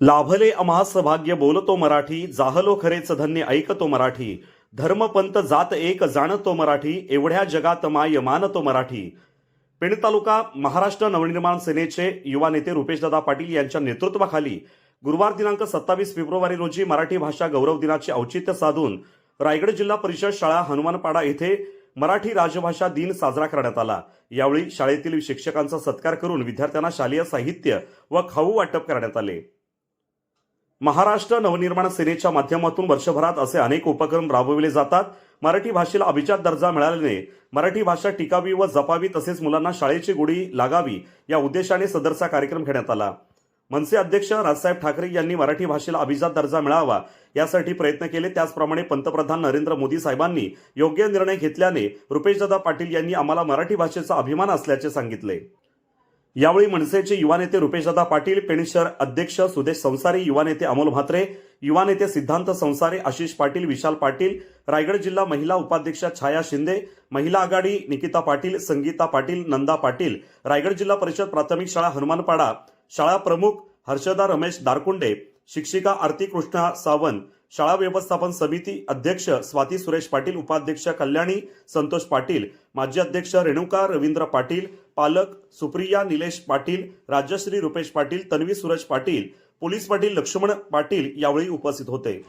लाभले अमास भाग्य बोलतो मराठी जाहलो खरेच धन्य ऐकतो मराठी. धर्मपंत जात एक जाणतो मराठी एवढ्या जगात माय मानतो मराठी. पेण तालुका महाराष्ट्र नवनिर्माण सेनेचे युवा नेते रुपेशदादा पाटील यांच्या नेतृत्वाखाली गुरुवार दिनांक सत्तावीस फेब्रुवारी रोजी मराठी भाषा गौरव दिनाचे औचित्य साधून रायगड जिल्हा परिषद शाळा हनुमानपाडा येथे मराठी राजभाषा दिन साजरा करण्यात आला. यावेळी शाळेतील शिक्षकांचा सत्कार करून विद्यार्थ्यांना शालेय साहित्य व खाऊ वाटप करण्यात आले. महाराष्ट्र नवनिर्माण सेनेच्या माध्यमातून वर्षभरात असे अनेक उपक्रम राबविले जातात. मराठी भाषेला अभिजात दर्जा मिळाल्याने मराठी भाषा टिकावी व जपावी तसेच मुलांना शाळेची गोडी लागावी या उद्देशाने सदरचा कार्यक्रम घेण्यात आला. मनसे अध्यक्ष राजसाहेब ठाकरे यांनी मराठी भाषेला अभिजात दर्जा मिळावा यासाठी प्रयत्न केले. त्याचप्रमाणे पंतप्रधान नरेंद्र मोदी साहेबांनी योग्य निर्णय घेतल्याने रुपेशदादा पाटील यांनी आम्हाला मराठी भाषेचा अभिमान असल्याचे सांगितले. यावेळी मनसेचे युवा नेते रुपेशदादा पाटील पेण शहर अध्यक्ष सुदेश संसारी युवा नेते अमोल म्हात्रे युवा नेते सिद्धांत संसारे आशिष पाटील विशाल पाटील रायगड जिल्हा महिला उपाध्यक्ष छाया शिंदे महिला आघाडी निकिता पाटील संगीता पाटील नंदा पाटील रायगड जिल्हा परिषद प्राथमिक शाळा हनुमानपाडा शाळा प्रमुख हर्षदा रमेश दारकुंडे शिक्षिका आरती कृष्णा सावंत शाळा व्यवस्थापन समिती अध्यक्ष स्वाती सुरेश पाटील उपाध्यक्ष कल्याणी संतोष पाटील माजी अध्यक्ष रेणुका रवींद्र पाटील पालक सुप्रिया निलेश पाटील राजश्री रुपेश पाटील तन्वी सूरज पाटील पोलीस पाटील लक्ष्मण पाटील यावेळी उपस्थित होते.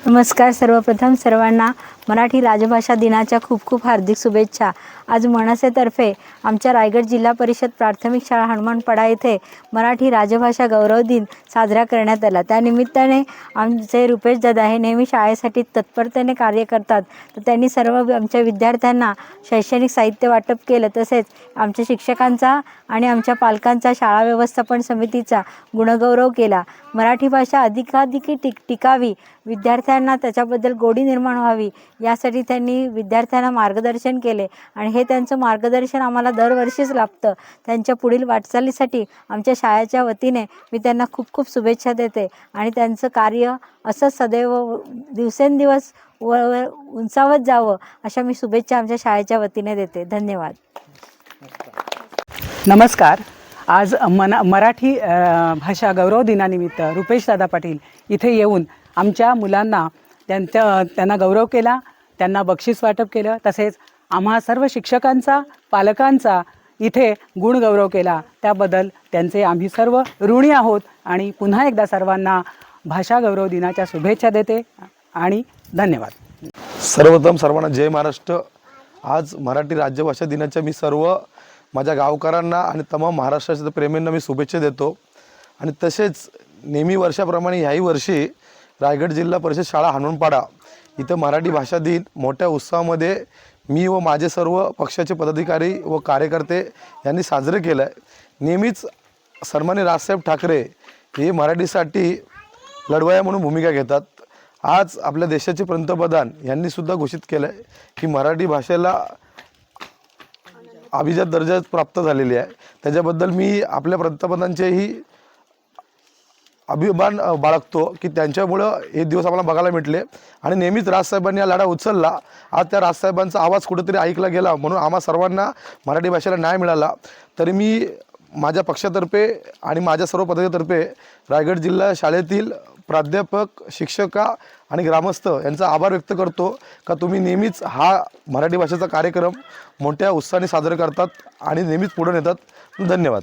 नमस्कार सर्वप्रथम सर्वांना. मराठी राजभाषा दिनाच्या खूप खूप हार्दिक शुभेच्छा. आज मनसेतर्फे आमच्या रायगड जिल्हा परिषद प्राथमिक शाळा हनुमानपाडा येथे मराठी राजभाषा गौरव दिन साजरा करण्यात आला. त्यानिमित्ताने आमचे रुपेश दादा हे नेहमी शाळेसाठी तत्परतेने कार्य करतात. तर त्यांनी सर्व आमच्या विद्यार्थ्यांना शैक्षणिक साहित्य वाटप केलं. तसेच आमच्या शिक्षकांचा आणि आमच्या पालकांचा शाळा व्यवस्थापन समितीचा गुणगौरव केला. मराठी भाषा अधिकाधिक टिक टिकावी. विद्यार्थ्यांना त्याच्याबद्दल गोडी निर्माण व्हावी. यासाठी त्यांनी विद्यार्थ्यांना मार्गदर्शन केले. आणि हे त्यांचं मार्गदर्शन आम्हाला दरवर्षीच लाभतं. त्यांच्या पुढील वाटचालीसाठी आमच्या शाळेच्या वतीने मी त्यांना खूप खूप शुभेच्छा देते. आणि त्यांचं कार्य असं सदैव दिवसेंदिवस व उंचावत जावं अशा मी शुभेच्छा आमच्या शाळेच्या वतीने देते. धन्यवाद. नमस्कार. आज मना मराठी भाषा गौरव दिनानिमित्त रुपेश दादा पाटील इथे येऊन आमच्या मुलांना त्यांच्या त्यांना गौरव केला त्यांना बक्षीस वाटप केलं. तसेच आम्हा सर्व शिक्षकांचा पालकांचा इथे गुणगौरव केला. त्याबद्दल त्यांचे आम्ही सर्व ऋणी आहोत आणि पुन्हा एकदा सर्वांना भाषा गौरव दिनाच्या शुभेच्छा देते आणि धन्यवाद. सर्वप्रथम सर्वांना जय महाराष्ट्र. आज मराठी राज्यभाषा दिनाच्या मी सर्व माझ्या गावकऱ्यांना आणि तमाम महाराष्ट्राच्या प्रेमींना मी शुभेच्छा देतो. आणि तसेच नेहमी वर्षाप्रमाणे ह्याही वर्षी रायगड जिल्हा परिषद शाळा हनुमानपाडा इथं मराठी भाषा दिन. मोठ्या उत्साहामध्ये मी व माझे सर्व पक्षाचे पदाधिकारी व कार्यकर्ते यांनी साजरे केलं आहे नेहमीच सन्मान्य राजसाहेब ठाकरे हे मराठीसाठी लढवाया म्हणून भूमिका घेतात. आज आपल्या देशाचे पंतप्रधान यांनीसुद्धा घोषित केलं आहे की मराठी भाषेला अभिजात दर्जा प्राप्त झालेली आहे. त्याच्याबद्दल मी आपल्या पंतप्रधानांचेही अभिमान बाळगतो की त्यांच्यामुळं हे दिवस आम्हाला बघायला मिटले. आणि नेहमीच राजसाहेबांनी हा लढा उचलला. आज त्या राजसाहेबांचा आवाज कुठेतरी ऐकला गेला. म्हणून आम्हा सर्वांना मराठी भाषेला न्याय मिळाला. तरी मी माझ्या पक्षातर्फे आणि माझ्या सर्व पदाधिकाऱ्यांतर्फे रायगड जिल्हा शाळेतील प्राध्यापक शिक्षका आणि ग्रामस्थ यांचा आभार व्यक्त करतो का तुम्ही नेहमीच हा मराठी भाषेचा कार्यक्रम मोठ्या उत्साहाने साजरा करतात आणि नेहमीच पुढे नेतात. धन्यवाद.